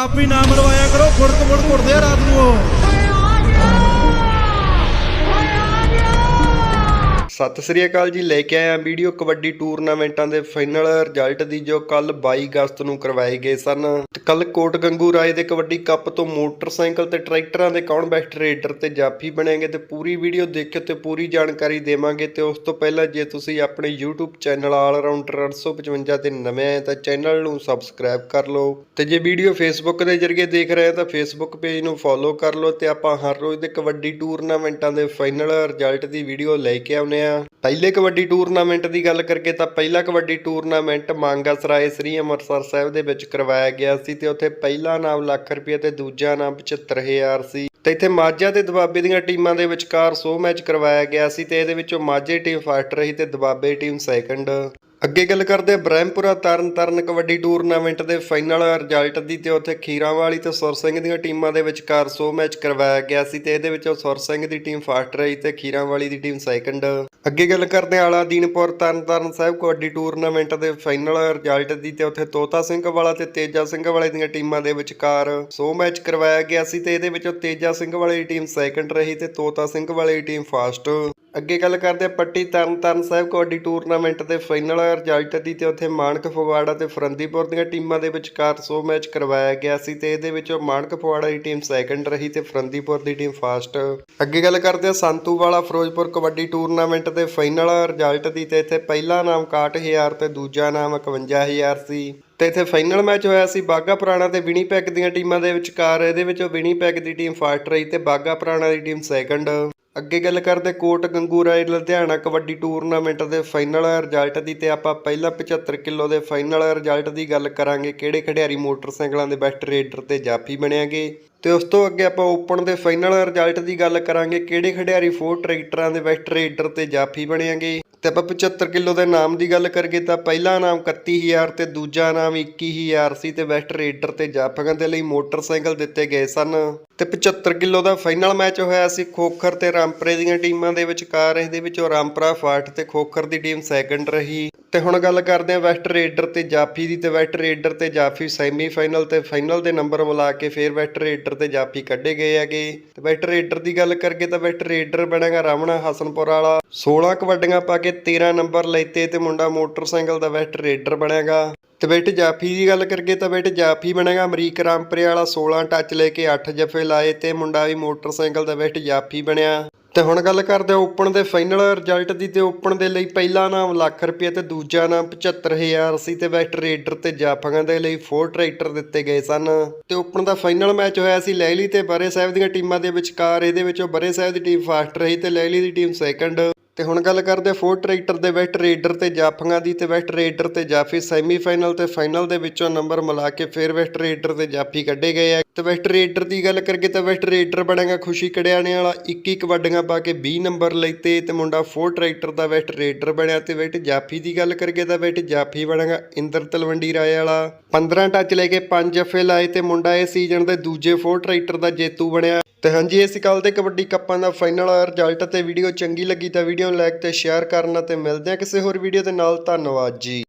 ਆਪ ਹੀ ਨਾ ਮਰਵਾਇਆ ਕਰੋ ਫੁੜਕ ਫੁੜ ਘੁੱਟਦੇ ਆ ਰਾਤ ਨੂੰ। ਉਹ ਸਤਿ ਸ੍ਰੀ ਅਕਾਲ ਜੀ, ਲੈ ਕੇ ਆਇਆ ਵੀਡੀਓ ਕਬੱਡੀ ਟੂਰਨਾਮੈਂਟਾਂ ਦੇ ਫਾਈਨਲ ਰਿਜ਼ਲਟ ਦੀ ਜੋ ਕੱਲ 22 ਅਗਸਤ ਨੂੰ ਕਰਵਾਏ ਗਏ ਸਨ। ਕੱਲ ਕੋਟ ਗੰਗੂ ਰਾਏ ਦੇ ਕਬੱਡੀ ਕੱਪ ਤੋਂ ਮੋਟਰਸਾਈਕਲ ਤੇ ਟਰੈਕਟਰਾਂ ਦੇ ਕੌਣ ਬੈਸਟ ਰੇਡਰ ਤੇ ਜਾਫੀ ਬਣੇਗੇ ਤੇ ਪੂਰੀ ਵੀਡੀਓ ਦੇਖਿਓ ਤੇ ਪੂਰੀ ਜਾਣਕਾਰੀ ਦੇਵਾਂਗੇ ਤੇ ਉਸ ਤੋਂ ਪਹਿਲਾਂ ਜੇ ਤੁਸੀਂ ਆਪਣੇ YouTube ਚੈਨਲ ਆਲ ਰਾਊਂਡਰ 855 ਤੇ ਨਵੇਂ ਆਏ ਤਾਂ ਚੈਨਲ ਨੂੰ ਸਬਸਕ੍ਰਾਈਬ ਕਰ ਲਓ। ਤੇ ਜੇ ਵੀਡੀਓ Facebook ਦੇ ਜ਼ਰੀਏ ਦੇਖ ਰਹੇ ਹੋ ਤਾਂ Facebook ਪੇਜ ਨੂੰ ਫੋਲੋ ਕਰ ਲਓ ਤੇ ਆਪਾਂ ਹਰ ਰੋਜ਼ ਦੇ ਕਬੱਡੀ ਟੂਰਨਾਮੈਂਟਾਂ ਦੇ ਫਾਈਨਲ ਰਿਜ਼ਲਟ ਦੀ ਵੀਡੀਓ ਲੈ ਕੇ ਆਉਨੇ ਆ ਪਹਿਲੇ ਕਬੱਡੀ ਟੂਰਨਾਮੈਂਟ ਦੀ ਗੱਲ ਕਰਕੇ ਤਾਂ ਪਹਿਲਾ ਕਬੱਡੀ ਟੂਰਨਾਮੈਂਟ ਮਾਂਗਾ ਸਰਾਏ ਸ੍ਰੀ ਅੰਮ੍ਰਿਤਸਰ ਸਾਹਿਬ ਦੇ ਵਿੱਚ ਕਰਵਾਇਆ ਗਿਆ ਸੀ ਤੇ ਉੱਥੇ ਪਹਿਲਾ ਨਾਮ ਲੱਖ ਰੁਪਏ ਤੇ ਦੂਜਾ ਨਾਮ 75000 ਸੀ। ਤੇ ਇੱਥੇ ਮਾਝਾ ਤੇ ਦਬਾਬੇ ਦੀਆਂ ਟੀਮਾਂ ਦੇ ਵਿਚਕਾਰ 100 ਮੈਚ ਕਰਵਾਇਆ ਗਿਆ ਸੀ ਤੇ ਇਹਦੇ ਵਿੱਚੋਂ ਮਾਝੇ ਟੀਮ ਫਸਟ ਰਹੀ ਤੇ ਦਬਾਬੇ ਟੀਮ ਸੈਕੰਡ। ਅੱਗੇ ਗੱਲ ਕਰਦੇ ਹਾਂ ਬ੍ਰਹਮਪੁਰਾ ਤਰਨ ਤਾਰਨ ਕਬੱਡੀ ਟੂਰਨਾਮੈਂਟ ਦੇ ਫਾਈਨਲ ਰਿਜ਼ਲਟ ਦੀ ਤੇ ਉੱਥੇ ਖੀਰਾਂ ਵਾਲੀ ਤੇ ਸੁਰ ਸਿੰਘ ਦੀਆਂ ਟੀਮਾਂ ਦੇ ਵਿਚਕਾਰ 100 ਮੈਚ ਕਰਵਾਇਆ ਗਿਆ ਸੀ ਤੇ ਇਹਦੇ ਵਿੱਚੋਂ ਸੁਰ ਸਿੰਘ ਦੀ ਟੀਮ ਫਸਟ ਰਹੀ ਤੇ ਖੀਰਾਵਾਲੀ ਦੀ ਟੀਮ ਸੈਕੰਡ। ਅੱਗੇ ਗੱਲ ਕਰਦੇ ਹਾਂ ਆਲਾ ਦੀਨਪੁਰ ਤਰਨ ਸਾਹਿਬ ਕਬੱਡੀ ਟੂਰਨਾਮੈਂਟ ਦੇ ਫਾਈਨਲ ਰਿਜ਼ਲਟ ਦੀ ਤੇ ਉੱਥੇ ਤੋਤਾ ਸਿੰਘ ਵਾਲਾ ਤੇ ਤੇਜਾ ਸਿੰਘ ਵਾਲੇ ਦੀਆਂ ਟੀਮਾਂ ਦੇ ਵਿਚਕਾਰ 100 ਮੈਚ ਕਰਵਾਇਆ ਗਿਆ ਸੀ ਤੇ ਇਹਦੇ ਵਿੱਚੋਂ ਤੇਜਾ ਸਿੰਘ ਵਾਲੇ ਦੀ ਟੀਮ ਸੈਕੰਡ ਰਹੀ ਤੇ ਤੋਤਾ ਸਿੰਘ ਵਾਲੇ ਦੀ ਟੀਮ ਫਸਟ। ਅੱਗੇ ਗੱਲ ਕਰਦੇ ਹਾਂ ਪੱਟੀ ਤਰਨਤਾਰਨ ਸਾਹਿਬ ਕਬੱਡੀ ਟੂਰਨਾਮੈਂਟ ਦੇ ਫਾਈਨਲ ਰਿਜ਼ਲਟ ਦੀ ਤੇ ਉੱਥੇ ਮਾਨਕ ਫਗਵਾੜਾ ਤੇ ਫਰੰਦੀਪੁਰ ਦੀਆਂ ਟੀਮਾਂ ਦੇ ਵਿਚਕਾਰ 100 ਮੈਚ ਕਰਵਾਇਆ ਗਿਆ ਸੀ ਤੇ ਇਹਦੇ ਵਿੱਚੋਂ ਮਾਨਕ ਫਗਵਾੜਾ ਦੀ ਟੀਮ ਸੈਕੰਡ ਰਹੀ ਤੇ ਫਰੰਦੀਪੁਰ ਦੀ ਟੀਮ ਫਸਟ ਅੱਗੇ ਗੱਲ ਕਰਦੇ ਹਾਂ ਸੰਤੂ ਵਾਲਾ ਫਿਰੋਜ਼ਪੁਰ ਕਬੱਡੀ ਟੂਰਨਾਮੈਂਟ ਦੇ ਫਾਈਨਲ ਰਿਜ਼ਲਟ ਦੀ ਤੇ ਇੱਥੇ ਪਹਿਲਾ ਨਾਮ 61000 ਤੇ ਦੂਜਾ ਨਾਮ 51000 ਸੀ। ਤੇ ਇੱਥੇ ਫਾਈਨਲ ਮੈਚ ਹੋਇਆ ਸੀ ਬਾਗਾ ਪੁਰਾਣਾ ਤੇ ਵਿਨੀਪੈਗ ਦੀਆਂ ਟੀਮਾਂ ਦੇ ਵਿਚਕਾਰ। ਇਹਦੇ ਵਿੱਚੋਂ ਵਿਨੀਪੈਗ ਦੀ ਟੀਮ ਫਸਟ ਰਹੀ ਤੇ ਬਾਗਾ ਪੁਰਾਣਾ ਦੀ ਟੀਮ ਸੈਕੰਡ ਅੱਗੇ ਗੱਲ ਕਰਦੇ ਕੋਟ ਗੰਗੂ ਰਾਏ ਲੁਧਿਆਣਾ ਕਬੱਡੀ ਟੂਰਨਾਮੈਂਟ ਦੇ ਫਾਈਨਲ ਰਿਜ਼ਲਟ ਦੀ ਤੇ ਆਪਾਂ ਪਹਿਲਾਂ 75 ਕਿਲੋ ਦੇ ਫਾਈਨਲ ਰਿਜ਼ਲਟ ਦੀ ਗੱਲ ਕਰਾਂਗੇ ਕਿਹੜੇ ਖਿਡਾਰੀ ਮੋਟਰਸਾਈਕਲਾਂ ਦੇ ਬੈਸਟ ਰੇਡਰ ਤੇ ਜਾਫੀ ਬਣਿਆਗੇ। ਤੇ ਉਸ ਤੋਂ ਅੱਗੇ ਆਪਾਂ ਓਪਨ ਦੇ ਫਾਈਨਲ ਰਿਜ਼ਲਟ ਦੀ ਗੱਲ ਕਰਾਂਗੇ, ਕਿਹੜੇ ਖਿਡਾਰੀ ਫੋਰ ਟਰੈਕਟਰਾਂ ਦੇ ਵੈਸਟ ਰੇਡਰ ਤੇ ਜਾਫੀ ਬਣਿਆਗੇ ਤੇ ਆਪਾਂ 75 ਕਿਲੋ ਦੇ ਨਾਮ ਦੀ ਗੱਲ ਕਰੀਏ ਤਾਂ ਪਹਿਲਾ ਨਾਮ 31000 ਤੇ ਦੂਜਾ ਨਾਮ 21000 ਸੀ ਤੇ ਵੈਸਟ ਰੇਡਰ ਤੇ ਜਾਫੀਆਂ ਦੇ ਲਈ ਮੋਟਰਸਾਈਕਲ ਦਿੱਤੇ ਗਏ ਸਨ। ਤੇ 75 ਕਿਲੋ ਦਾ ਫਾਈਨਲ ਮੈਚ ਹੋਇਆ ਸੀ ਖੋਖਰ ਤੇ ਰਾਮਪਰੇ ਦੀਆਂ ਟੀਮਾਂ ਦੇ ਵਿਚਕਾਰ, ਇਹਦੇ ਵਿੱਚੋਂ ਰਾਮਪਰਾ ਫਾਟ ਤੇ ਖੋਖਰ ਦੀ ਟੀਮ ਸੈਕੰਡ ਰਹੀ। ਤੇ ਹੁਣ ਗੱਲ ਕਰਦੇ ਹਾਂ ਵੈਸਟ ਰੇਡਰ ਤੇ ਜਾਫੀ ਦੀ ਤੇ ਵੈਸਟ ਰੇਡਰ ਤੇ ਜਾਫੀ ਸੈਮੀ ਫਾਈਨਲ ਤੇ ਫਾਈਨਲ ਦੇ ਨੰਬਰ ਮਿਲਾ ਕੇ ਫਿਰ ਵੈਸਟ ਰੇਡਰ ਤੇ ਜਾਫੀ ਕੱਢੇ ਗਏ ਹੈਗੇ। ਤੇ ਵੈਸਟ ਰੇਡਰ ਦੀ ਗੱਲ ਕਰਕੇ ਤਾਂ ਵੈਸਟ ਰੇਡਰ ਬਣੇਗਾ ਰਾਮਣਾ ਹਸਨਪੁਰ ਵਾਲਾ। 16 ਕਬੱਡੀਆਂ ਪਾ ਕੇ 13 ਨੰਬਰ ਲੈਤੇ ਤੇ ਮੁੰਡਾ ਮੋਟਰਸਾਈਕਲ ਦਾ ਵੈਸਟ ਰੇਡਰ ਬਣੇਗਾ। ਤੇ ਬੇਟ ਜਾਫੀ ਦੀ ਗੱਲ ਕਰਕੇ ਤਾਂ ਬੇਟ ਜਾਫੀ ਬਣੇਗਾ ਅਮਰੀਕ ਰਾਮਪਰੇ ਵਾਲਾ 16 ਟੱਚ ਲੈ ਕੇ 8 ਜਫੇ ਲਾਏ ਤੇ ਮੁੰਡਾ ਵੀ ਮੋਟਰਸਾਈਕਲ ਦਾ ਬੇਟ ਜਾਫੀ ਬਣਿਆ। ਤੇ ਹੁਣ ਗੱਲ ਕਰਦੇ ਆ ਓਪਨ ਦੇ ਫਾਈਨਲ ਰਿਜ਼ਲਟ ਦੀ ਤੇ ਓਪਨ ਦੇ ਲਈ ਪਹਿਲਾ ਨਾਮ ਲੱਖ ਰੁਪਏ ਤੇ ਦੂਜਾ ਨਾਮ 75000 ਸੀ ਤੇ ਵੈਸਟ ਰੇਡਰ ਤੇ ਜਾਫਾਂ ਦੇ ਲਈ ਫੋਰ ਟਰੈਕਟਰ ਦਿੱਤੇ ਗਏ ਸਨ। ਤੇ ਓਪਨ ਦਾ ਫਾਈਨਲ ਮੈਚ ਹੋਇਆ ਸੀ ਲੈਲੀ ਤੇ ਬਰੇ ਸਾਹਿਬ ਦੀਆਂ ਟੀਮਾਂ ਦੇ ਵਿਚਕਾਰ। ਇਹਦੇ ਵਿੱਚੋਂ ਬਰੇ ਸਾਹਿਬ ਦੀ ਟੀਮ ਫਾਸਟ ਰਹੀ ਤੇ ਲੈਲੀ ਦੀ ਟੀਮ ਸੈਕੰਡ। ਤੇ ਹੁਣ ਗੱਲ ਕਰਦੇ ਫੋਰ ਟਰੈਕਟਰ ਦੇ ਵੈਸਟ ਰੇਡਰ ਤੇ ਜਾਫੀਆਂ ਦੀ ਤੇ ਵੈਸਟ ਰੇਡਰ ਤੇ ਜਾਫੀ ਸੈਮੀਫਾਈਨਲ ਤੇ ਫਾਈਨਲ ਦੇ ਵਿੱਚੋਂ ਨੰਬਰ ਮਿਲਾ ਕੇ ਫਿਰ ਵੈਸਟ ਰੇਡਰ ਤੇ ਜਾਫੀ ਕੱਢੇ ਗਏ ਆ। ਤੇ ਵੈਸਟ ਰੇਡਰ ਦੀ ਗੱਲ ਕਰਕੇ ਤਾਂ ਵੈਸਟ ਰੇਡਰ ਬਣੇਗਾ ਖੁਸ਼ੀ ਕੜਿਆਣੇ ਵਾਲਾ। 21 ਕਬੱਡੀਆਂ ਪਾ ਕੇ 20 ਨੰਬਰ ਲੈਤੇ ਤੇ ਮੁੰਡਾ ਫੋਰ ਟਰੈਕਟਰ ਦਾ ਵੈਸਟ ਰੇਡਰ ਬਣਿਆ ਤੇ ਵੈਸਟ ਜਾਫੀ ਦੀ ਗੱਲ ਕਰਕੇ ਤਾਂ ਵੈਸਟ ਜਾਫੀ ਬਣੇਗਾ ਇੰਦਰ ਤਲਵੰਡੀ ਰਾਏ ਵਾਲਾ। 15 ਟੱਚ ਲੈ ਕੇ 5 ਜਫੇ ਲਾਏ ਤੇ ਮੁੰਡਾ ਇਹ ਸੀਜ਼ਨ ਦੇ ਦੂਜੇ ਫੋਰ ਟਰੈਕਟਰ ਦਾ ਜੇਤੂ ਬਣਿਆ। ਤੇ ਹਾਂਜੀ, ਇਸ ਕੱਲ ਦੇ ਕਬੱਡੀ ਕੱਪਾਂ ਦਾ ਫਾਈਨਲ ਰਿਜ਼ਲਟ ਤੇ ਵੀਡੀਓ ਚੰਗੀ ਲੱਗੀ ਤਾਂ ਵੀਡੀਓ ਨੂੰ ਲਾਈਕ ਤੇ ਸ਼ੇਅਰ ਕਰਨਾ ਤੇ ਮਿਲਦੇ ਆ ਕਿਸੇ ਹੋਰ ਵੀਡੀਓ ਦੇ ਨਾਲ। ਧੰਨਵਾਦ ਜੀ।